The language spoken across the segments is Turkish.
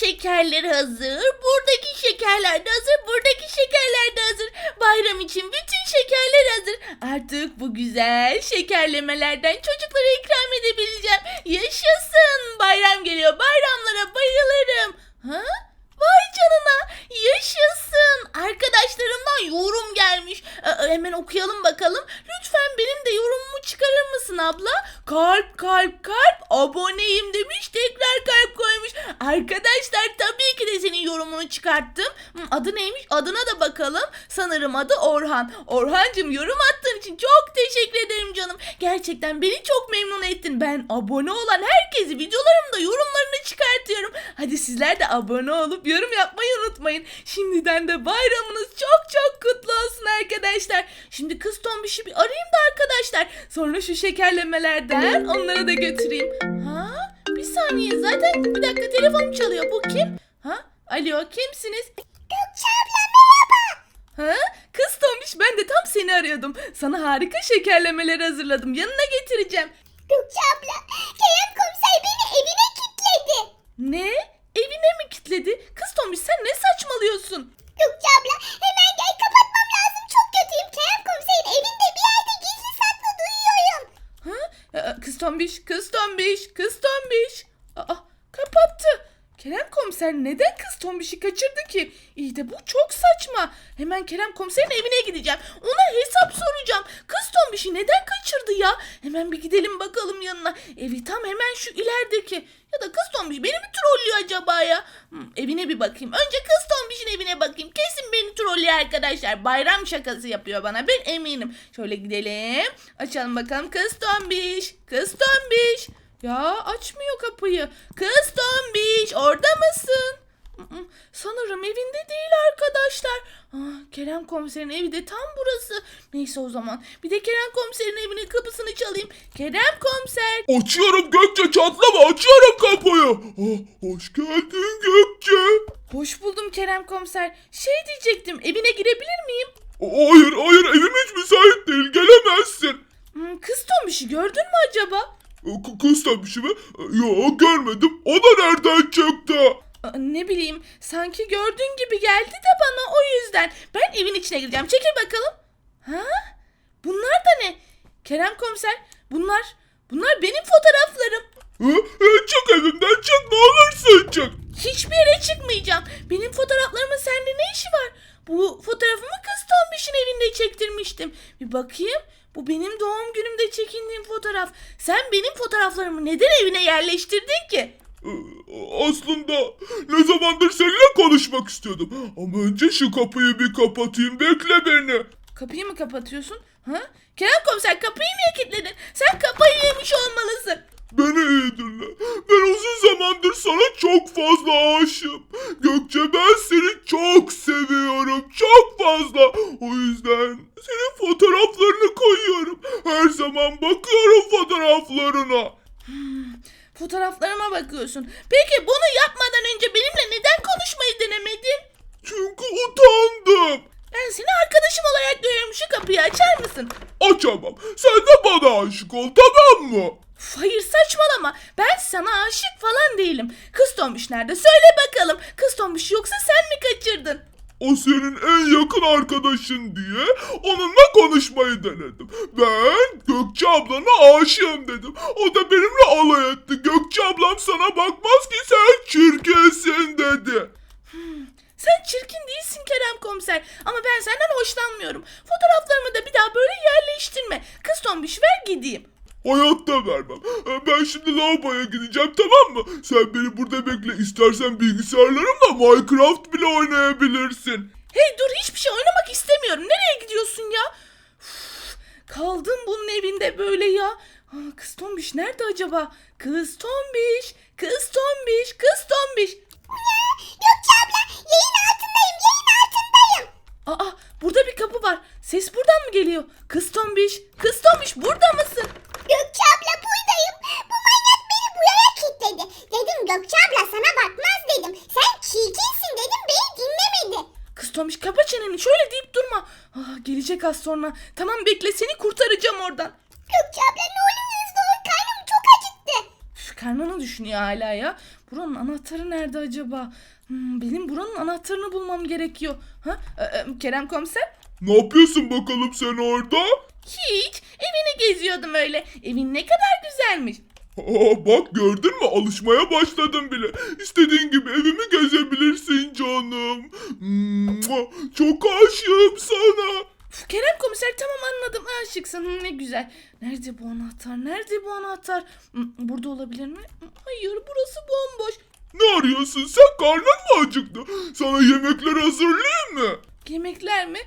şekerler hazır. Buradaki şekerler de hazır. Buradaki şekerler de hazır. Bayram için bütün şekerler hazır. Artık bu güzel şekerlemelerden çocuklara ikram edebileceğim. Yaşasın. Bayram geliyor. Bayramlara bayılırım. Ha? Vay canına. Yaşasın. Arkadaşlarımdan yorum gelmiş. Ee, hemen okuyalım bakalım. Lütfen benim de yorumumu çıkarır mısın abla? Kalp kalp kalp aboneyim demiş. Tekrar kalp koymuş. Arkadaşlar tabii ki de senin yorumunu çıkarttım. Hmm, Adı neymiş? Adına da bakalım. Sanırım adı Orhan. Orhancığım yorum attığın için çok teşekkür ederim canım. Gerçekten beni çok memnun ettin. Ben abone olan herkesi videolarımda yorumlarını çıkartıyorum. Hadi sizler de abone olup yorum yapmayı unutmayın. Şimdiden de bayramınız çok çok kutlu olsun arkadaşlar. Şimdi kız tombişi bir arayayım da arkadaşlar. Sonra şu şekerlemelerden onlara da götüreyim. Ha? Bir saniye zaten bir dakika telefonum çalıyor. Bu kim? Ha? Alo kimsiniz? Gökçe abla merhaba. Ha? Kız tombiş ben de tam seni arıyordum. Sana harika şekerlemeler hazırladım. Yanına getireceğim. Gökçe abla Kerem komiser beni evine kilitledi. Ne? Evine mi kilitledi? Kız tombiş sen ne saçmalıyorsun? Gökçe abla hemen gel kapatmam lazım çok kötüyüm. Kerem komiserin evinde bir yerde gizli saklı duyuyorum. Ha? Aa, Kız tombiş, kız tombiş, kız tombiş. Aa, kapattı. Kerem komiser neden kız tombişi kaçırdı ki? İyi de bu çok saçma. Hemen Kerem komiserin evine gideceğim. Ona. Tombişi neden kaçırdı ya? Hemen bir gidelim bakalım yanına. Evi tam hemen şu ilerideki. Ya da kız tombiş beni mi trollüyor acaba ya? Hmm, evine bir bakayım. Önce kız tombişin evine bakayım. Kesin beni trollüyor arkadaşlar. Bayram şakası yapıyor bana. Ben eminim. Şöyle gidelim. Açalım bakalım kız tombiş. Kız tombiş. Ya açmıyor kapıyı. Kız tombiş orada mısın? Sanırım evinde değil arkadaşlar. Ah, Kerem komiserin evi de tam burası. Neyse o zaman. Bir de Kerem komiserin evinin kapısını çalayım. Kerem komiser. Açıyorum Gökçe çatlama açıyorum kapıyı. Ah, hoş geldin Gökçe. Hoş buldum Kerem komiser. Şey diyecektim evine girebilir miyim? Hayır hayır evim hiç müsait değil gelemezsin. Hmm, Kız tombişi gördün mü acaba? K- kız tabii mi? Yok görmedim. O da nereden çıktı? Aa, Ne bileyim sanki gördüğün gibi geldi de bana o yüzden. Ben evin içine gireceğim. Çekil bakalım. Ha? Bunlar da ne? Kerem komiser bunlar bunlar benim fotoğraflarım. Çık evimden çık ne olursun çık. Hiçbir yere çıkmayacağım. Benim fotoğraflarımın sende ne işi var? Bu fotoğrafımı kız Tombiş'in evinde çektirmiştim. Bir bakayım. Bu benim doğum günümde çekindiğim fotoğraf. Sen benim fotoğraflarımı neden evine yerleştirdin ki? E, Aslında ne zamandır seninle konuşmak istiyordum. Ama önce şu kapıyı bir kapatayım bekle beni. Kapıyı mı kapatıyorsun? Ha? Kerem komiser kapıyı niye kilitledin? Sen kafayı yemiş olmalısın. Beni iyi dinle. Ben uzun zamandır sana çok fazla aşığım. Gökçe ben seni çok seviyorum. Çok fazla. O yüzden senin fotoğraflarını koyuyorum. Her zaman bakıyorum fotoğraflarına. Fotoğraflarıma bakıyorsun. Peki bunu yapmadan önce benimle neden konuşmayı denemedin? Çünkü utandım. Ben seni arkadaşım olarak görüyorum. Şu kapıyı açar mısın? Açamam. Sen de bana aşık ol tamam mı? Hayır saçmalama. Ben sana aşık falan değilim. Kız tombiş nerede? Söyle bakalım. Kız tombiş yoksa sen mi kaçırdın? O senin en yakın arkadaşın diye onunla konuşmayı denedim. Ben Gökçe ablana aşığım dedim. O da benimle alay etti. Gökçe ablam sana bakmaz ki sen çirkinsin dedi. Sen çirkin değilsin Kerem komiser. Ama ben senden hoşlanmıyorum. Fotoğraflarımı da bir daha böyle yerleştirme. Kız tombiş ver gideyim. Hayatta vermem. Ee, Ben şimdi lavaboya gideceğim tamam mı? Sen beni burada bekle. İstersen bilgisayarlarımla Minecraft bile oynayabilirsin. Hey dur hiçbir şey oynamak istemiyorum. Nereye gidiyorsun ya? Kaldım bunun evinde böyle ya. Aa, kız tombiş nerede acaba? Kız tombiş, kız tombiş, kız tombiş. Gökçe abla yayın altındayım yayın altındayım. Aa burada bir kapı var. Ses buradan mı geliyor? Kız tombiş, kız tombiş burada mısın? Gökçe abla buradayım. Bu manyak beni buraya kilitledi. Dedim Gökçe abla sana bakmaz dedim. Sen çirkinsin dedim beni dinlemedi. Kız tombiş kapa çeneni şöyle deyip durma. Aa, gelecek az sonra. Tamam bekle seni kurtaracağım oradan. Gökçe abla ne olur hızlı ol karnım çok acıktı. Üf, karnını düşünüyor hala ya. buranın anahtarı nerede acaba? Hmm, benim buranın anahtarını bulmam gerekiyor. Ha? Ee, e, Kerem komiser? Ne yapıyorsun bakalım sen orada? Hiç. Evini geziyordum öyle. Evin ne kadar güzelmiş. Aa, bak gördün mü alışmaya başladım bile. İstediğin gibi evimi gezebilirsin canım. Mua, Çok aşığım sana. Uf, Kerem komiser tamam anladım. Aşıksın. Hı, Ne güzel. Nerede bu anahtar? Nerede bu anahtar? Hmm, Burada olabilir mi? Hmm, Hayır burası bomboş. Ne arıyorsun sen karnın mı acıktı? Sana yemekler hazırlayayım mı? Yemekler mi?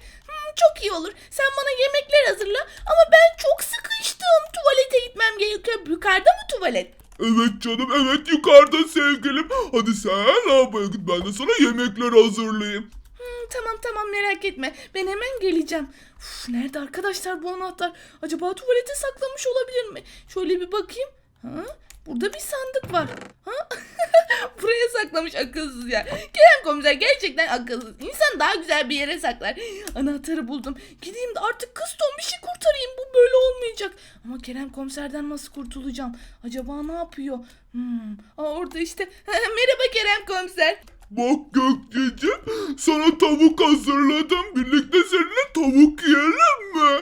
Çok iyi olur. Sen bana yemekler hazırla. Ama ben çok sıkıştım. Tuvalete gitmem gerekiyor. Yukarıda mı tuvalet? Evet canım evet yukarıda sevgilim. Hadi sen lavaboya git ben de sana yemekler hazırlayayım. Hmm, tamam tamam merak etme. Ben hemen geleceğim. Uf, nerede arkadaşlar bu anahtar? Acaba tuvalete saklamış olabilir mi? Şöyle bir bakayım. Ha? Burada bir sandık var. Ha? Buraya saklamış akılsız ya. Kerem komiser gerçekten akılsız. İnsan daha güzel bir yere saklar. Anahtarı buldum. Gideyim de artık kız tombişi kurtarayım. Bu böyle olmayacak. Ama Kerem komiserden nasıl kurtulacağım? Acaba ne yapıyor? Hmm. Aa, orada işte. Merhaba Kerem komiser. Bak Gökçeciğim sana tavuk hazırladım. Birlikte seninle tavuk yiyelim mi?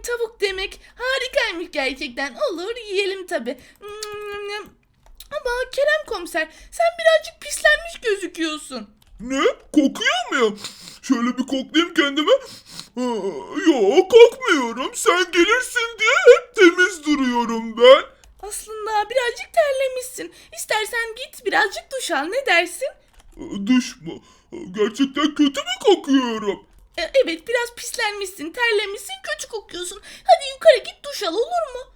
Hmm, tavuk demek harikaymış gerçekten. Olur yiyelim tabi. Ama Kerem komiser sen birazcık pislenmiş gözüküyorsun. Ne? Kokuyor muyum? Şöyle bir koklayayım kendime. Aa, Yok kokmuyorum. Sen gelirsin diye hep temiz duruyorum ben. Aslında birazcık terlemişsin. İstersen git birazcık duş al ne dersin? Duş mu? Gerçekten kötü mü kokuyorum? E, evet biraz pislenmişsin, terlemişsin, kötü kokuyorsun. Hadi yukarı git duş al olur mu?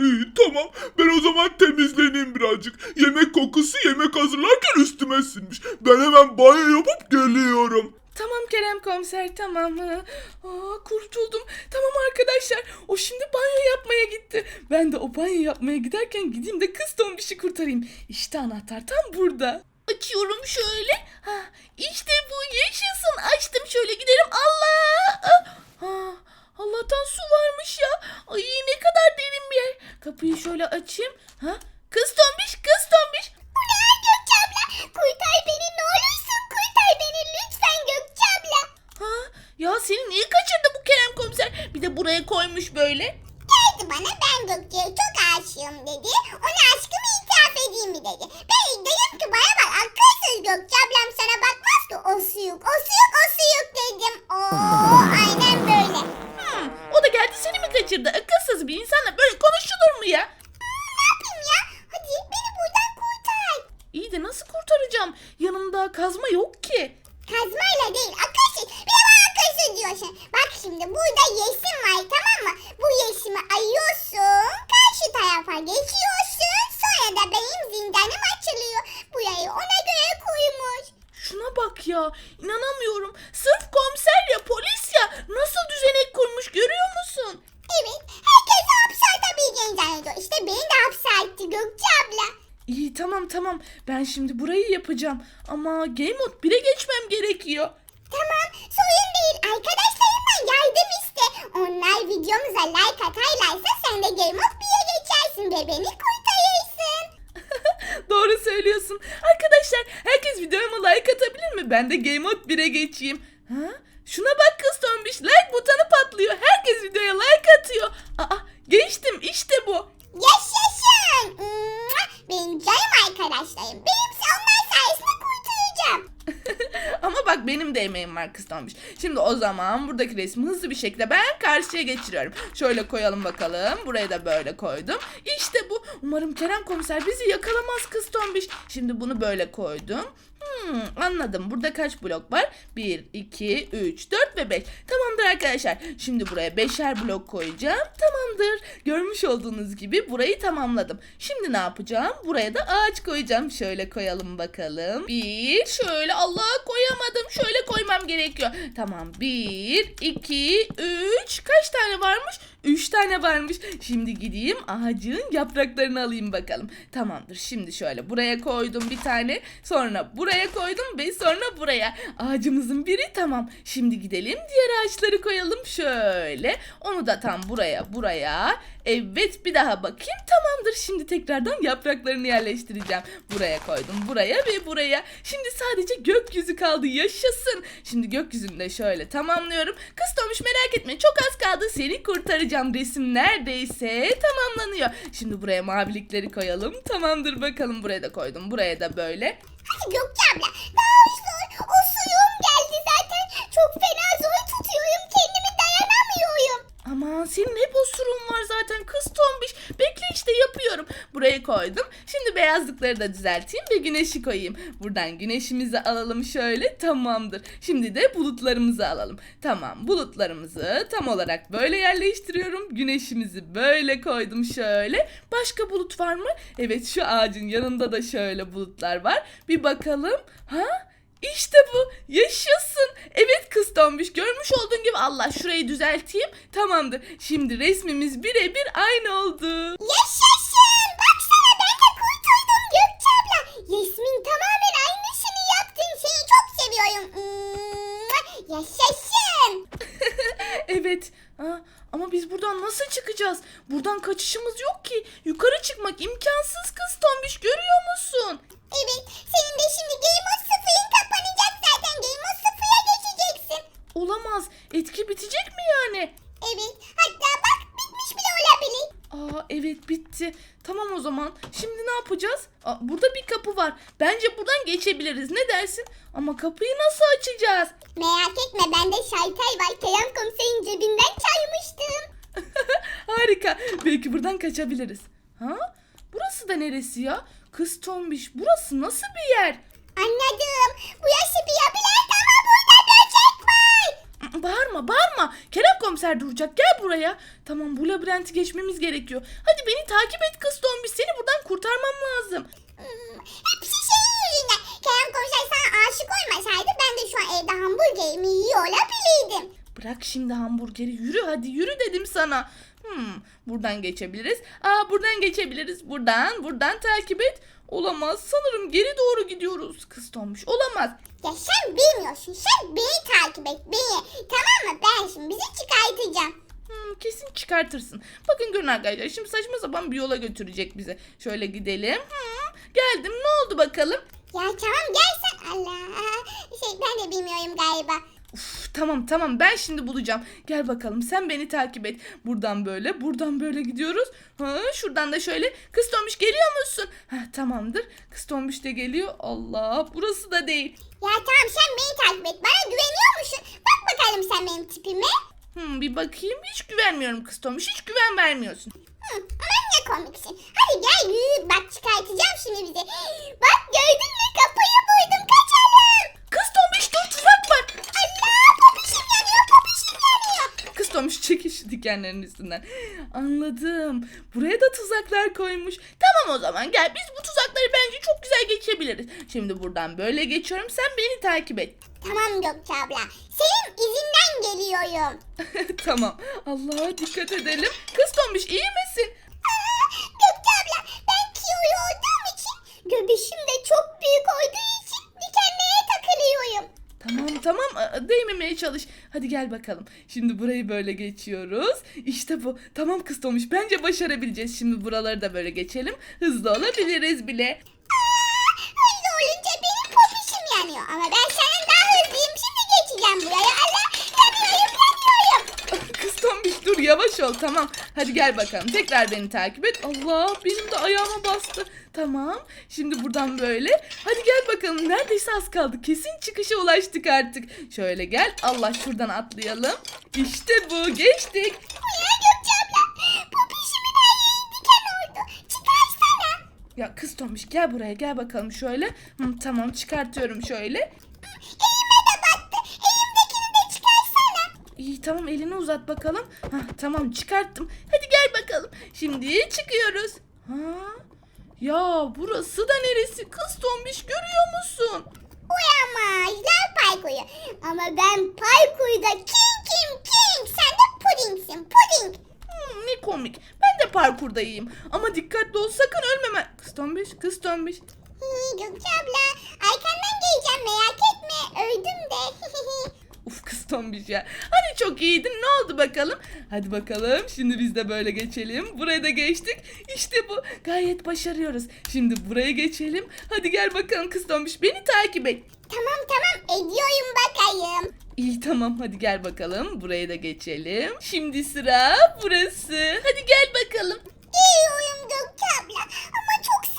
İyi tamam. Ben o zaman temizleneyim birazcık. Yemek kokusu yemek hazırlarken üstüme sinmiş. Ben hemen banyo yapıp geliyorum. Tamam Kerem komiser tamam. Aa, kurtuldum. Tamam arkadaşlar. O şimdi banyo yapmaya gitti. Ben de o banyo yapmaya giderken gideyim de kız tombişi kurtarayım. İşte anahtar tam burada. Açıyorum şöyle. Ha, işte bu yaşasın. Açtım şöyle gidelim. Allah! Ah, ah, Allah'tan su varmış ya. Ay ne kadar derin bir yer. Kapıyı şöyle açayım. Ha? Kız tombiş, kız tombiş. Ulan Gökçe abla kurtar beni ne olursun kurtar beni lütfen Gökçe abla. Ha? Ya seni niye kaçırdı bu Kerem komiser? Bir de buraya koymuş böyle. Geldi bana ben Gökçe'ye çok aşığım dedi. Ona aşkımı itiraf edeyim mi dedi. Ben bak ya. inanamıyorum. Sırf komiser ya polis ya. Nasıl düzenek kurmuş görüyor musun? Evet herkes hapse atabileceğini zannediyor. İşte beni de hapse attı Gökçe abla. İyi tamam tamam. Ben şimdi burayı yapacağım. Ama Game Mode 1'e geçmem gerekiyor. Tamam sorun değil. Arkadaşlarıma yardım iste. Onlar videomuza like atarlarsa sen de Game of 1'e geçersin ve beni kurtarırsın. Doğru söylüyorsun. Arkadaşlar herkes videoma like atabilir mi? Ben de Game Mode 1'e geçeyim. Ha? Şuna bak kız tombiş. Like butonu patlıyor. Herkes videoya like atıyor. Aa geçtim işte bu. Yaşasın. Benim canım arkadaşlarım. Benim onlar sayesinde kurtaracağım. Ama bak benim de emeğim var tombiş. Şimdi o zaman buradaki resmi hızlı bir şekilde ben karşıya geçiriyorum. Şöyle koyalım bakalım. Buraya da böyle koydum. İşte bu. Umarım Kerem komiser bizi yakalamaz kız. Şimdi bunu böyle koydum. Hmm, anladım. Burada kaç blok var? 1, 2, 3, 4 ve 5. Tamamdır arkadaşlar. Şimdi buraya beşer blok koyacağım. Tamamdır. Görmüş olduğunuz gibi burayı tamamladım. Şimdi ne yapacağım? Buraya da ağaç koyacağım. Şöyle koyalım bakalım. Bir, şöyle Allah koyamadım. Şöyle koymam gerekiyor. Tamam. Bir, iki, üç. Kaç tane varmış? Üç tane varmış. Şimdi gideyim ağacın yapraklarını alayım bakalım. Tamamdır. Şimdi şöyle buraya koydum bir tane. Sonra buraya koydum ve sonra buraya. Ağacımızın biri tamam. Şimdi gidelim diğer ağaçları koyalım. Şöyle. Onu da tam buraya buraya. Evet bir daha bakayım. Tamamdır. Şimdi tekrardan yapraklarını yerleştireceğim. Buraya koydum. Buraya ve buraya. Şimdi sadece gökyüzü kaldı. Yaşasın. Şimdi gökyüzünü de şöyle tamamlıyorum. Kız merak etme. Çok az kaldı. Seni kurtaracağım. Resim neredeyse tamamlanıyor. Şimdi buraya mavilikleri koyalım. Tamamdır bakalım. Buraya da koydum. Buraya da böyle. Hadi Gökçe abla daha. O suyum geldi zaten. Çok fena zor tutuyorum. Aman senin hep osurun var zaten kız tombiş. Bekle işte yapıyorum. Buraya koydum. Şimdi beyazlıkları da düzelteyim ve güneşi koyayım. Buradan güneşimizi alalım şöyle tamamdır. Şimdi de bulutlarımızı alalım. Tamam bulutlarımızı tam olarak böyle yerleştiriyorum. Güneşimizi böyle koydum şöyle. Başka bulut var mı? Evet şu ağacın yanında da şöyle bulutlar var. Bir bakalım. Ha? İşte bu. Yaşasın. Evet kız tombiş görmüş olduğun gibi Allah şurayı düzelteyim. Tamamdır. Şimdi resmimiz birebir aynı oldu. Yaşasın. Baksana ben de kurtuldum Gökçe abla. Yasmin tamamen aynısını yaptın. Seni çok seviyorum. Mua. Yaşasın. evet. Aa, ama biz buradan nasıl çıkacağız? Buradan kaçışımız yok ki. Yukarı çıkmak imkansız kız tombiş görüyor musun? Evet senin de şimdi Game Olamaz. Etki bitecek mi yani? Evet hatta bak bitmiş bile olabilir. Aa evet bitti. Tamam o zaman. Şimdi ne yapacağız? Aa, burada bir kapı var. Bence buradan geçebiliriz. Ne dersin? Ama kapıyı nasıl açacağız? Merak etme bende şalter var. Kerem komiserin cebinden çalmıştım. Harika. Belki buradan kaçabiliriz. Ha? Burası da neresi ya? Kız tombiş. Burası nasıl bir yer? Anladım. Bu yaşı bir labirent Bağırma bağırma. Kerem komiser duracak. Gel buraya. Tamam bu labirenti geçmemiz gerekiyor. Hadi beni takip et kız tombiş. Seni buradan kurtarmam lazım. Hepsi senin yüzünden. Kerem komiser sana aşık olmasaydı ben de şu an evde hamburgerimi yiyor olabilirdim. Bırak şimdi hamburgeri. Yürü hadi yürü dedim sana. Hmm, buradan geçebiliriz. Aa buradan geçebiliriz. Buradan buradan takip et. Olamaz. Sanırım geri doğru gidiyoruz. Kız tombiş. Olamaz. Ya sen bilmiyorsun. Sen beni takip et beni. Tamam mı? Ben şimdi bizi çıkartacağım. Hmm, kesin çıkartırsın. Bakın görün arkadaşlar şimdi saçma sapan bir yola götürecek bizi. Şöyle gidelim. Hmm, geldim ne oldu bakalım? Ya tamam gel sen. Allah. Şey ben de bilmiyorum galiba. Uf, tamam tamam ben şimdi bulacağım. Gel bakalım sen beni takip et. Buradan böyle buradan böyle gidiyoruz. Ha, şuradan da şöyle. Kız tombiş geliyor musun? Ha, tamamdır. Kız tombiş de geliyor. Allah burası da değil. Ya tamam sen beni takip et. Bana güveniyor musun? Bak bakalım sen benim tipime. Hmm, bir bakayım hiç güvenmiyorum kız tombiş. Hiç güven vermiyorsun. Hı, ama ne komiksin. Hadi gel yürü bak çıkartacağım şimdi bizi. Bak gördün mü kapıyı buydum kaçalım. Çekil şu dikenlerin üstünden. Anladım. Buraya da tuzaklar koymuş. Tamam o zaman gel biz bu tuzakları bence çok güzel geçebiliriz. Şimdi buradan böyle geçiyorum. Sen beni takip et. Tamam Gökçe abla. Senin izinden geliyorum. tamam. Allah'a dikkat edelim. Kız tombiş iyi misin? Aa, Gökçe abla ben kiyoyu olduğum için göbüşüm de çok büyük olduğu için dikenlere takılıyorum. Tamam tamam değmemeye çalış. Hadi gel bakalım. Şimdi burayı böyle geçiyoruz. İşte bu. Tamam kız tombiş bence başarabileceğiz. Şimdi buraları da böyle geçelim. Hızlı olabiliriz bile. Aa, hızlı olunca benim popişim yanıyor. Ama ben senin daha hızlıyım. Şimdi geçeceğim buraya. Allah yanıyorum yanıyorum. Kız tombiş dur yavaş ol tamam. Hadi gel bakalım tekrar beni takip et. Allah benim de ayağıma bastı. Tamam şimdi buradan böyle. Hadi gel bakalım neredeyse az kaldı. Kesin çıkışa ulaştık artık. Şöyle gel Allah şuradan atlayalım. İşte bu geçtik. Ya kız tombiş gel buraya gel bakalım şöyle. Hı, tamam çıkartıyorum şöyle. Elime de battı. Elimdekini de çıkarsana. İyi tamam elini uzat bakalım. Hah, tamam çıkarttım. Hadi gel bakalım. Şimdi çıkıyoruz. Ha? Ya burası da neresi? Kız tombiş görüyor musun? Uyamazlar parkuru. Ama ben parkurda king kim king. Sen de pudingsin puding. burada yiyeyim. Ama dikkatli ol sakın ölmeme. Kız tombiş kız tombiş. Gökçe abla arkandan geleceğim merak etme öldüm de. Uf kız tombiş ya. Hani çok iyiydin ne oldu bakalım? Hadi bakalım şimdi biz de böyle geçelim. Buraya da geçtik. İşte bu. Gayet başarıyoruz. Şimdi buraya geçelim. Hadi gel bakalım kız tombiş beni takip et. tamam tamam ediyorum bakayım. İyi tamam hadi gel bakalım. Buraya da geçelim. Şimdi sıra burası. Hadi gel bakalım. Geliyorum Gökçe abla ama çok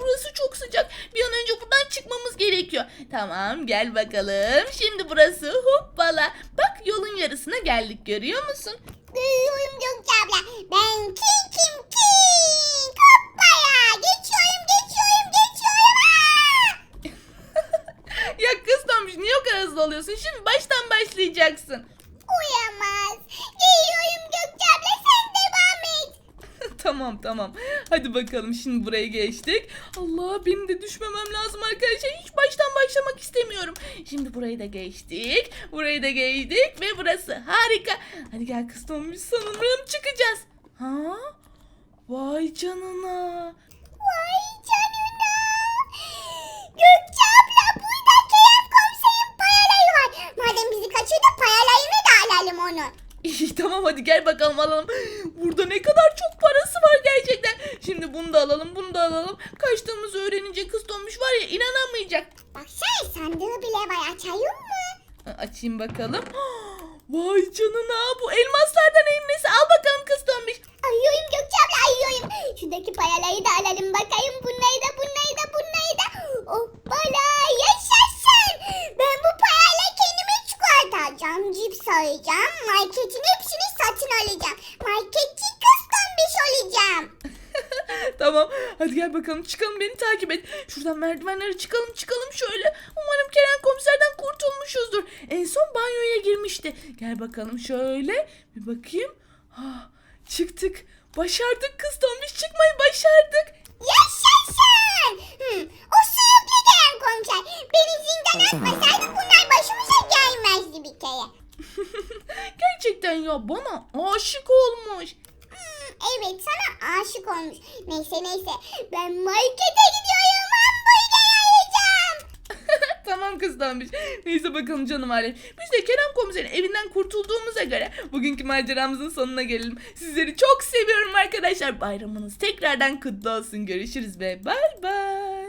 Burası çok sıcak. Bir an önce buradan çıkmamız gerekiyor. Tamam gel bakalım. Şimdi burası hoppala. Bak yolun yarısına geldik görüyor musun? Görüyorum Gökçe abla. Ben kim kim kim. Hoppaya. Geçiyorum geçiyorum geçiyorum. Aa! ya kız niye o kadar hızlı oluyorsun? Şimdi baştan başlayacaksın. Uyamaz. Geliyorum Gökçe abla sen devam et. Tamam tamam. Hadi bakalım şimdi buraya geçtik. Allah benim de düşmemem lazım arkadaşlar. Hiç baştan başlamak istemiyorum. Şimdi burayı da geçtik. Burayı da geçtik ve burası harika. Hadi gel kız tombiş sanırım çıkacağız. Ha? Vay canına. İyi tamam hadi gel bakalım alalım. Burada ne kadar çok parası var gerçekten. Şimdi bunu da alalım bunu da alalım. Kaçtığımızı öğrenince kız tombiş var ya inanamayacak. Baksana sandığı bile var açayım mı? Açayım bakalım. Vay canına bu elmaslardan en nesi al bakalım kız tombiş. Ayıyorum Gökçe abla ayıyorum. Şuradaki payalayı da alalım bakayım. Bunları da bunları da bunları da. Hoppala yaşasın. Ben bu parayla kendime çikolata alacağım. Cips alacağım. Marketin hepsini satın alacağım. Marketçi kız tombiş olacağım. tamam hadi gel bakalım çıkalım beni takip et. Şuradan merdivenlere çıkalım çıkalım şöyle. Umarım Kerem komiserden kurtulmuşuzdur. En son banyoya girmişti. Gel bakalım şöyle bir bakayım. Ha, çıktık. Başardık kız tombiş çıkmayı başardık. Yaşasın. Hmm, o sürüklü gelen komiser. Beni zindan atmasaydı bunlar başımıza gelmezdi bir kere. Gerçekten ya bana aşık olmuş. Evet sana aşık olmuş. Neyse neyse ben markete gidiyorum hamburger alacağım. tamam kız tombiş. Neyse bakalım canım alem. Biz de Kerem komiserin evinden kurtulduğumuza göre bugünkü maceramızın sonuna gelelim. Sizleri çok seviyorum arkadaşlar. Bayramınız tekrardan kutlu olsun. Görüşürüz ve bay bay.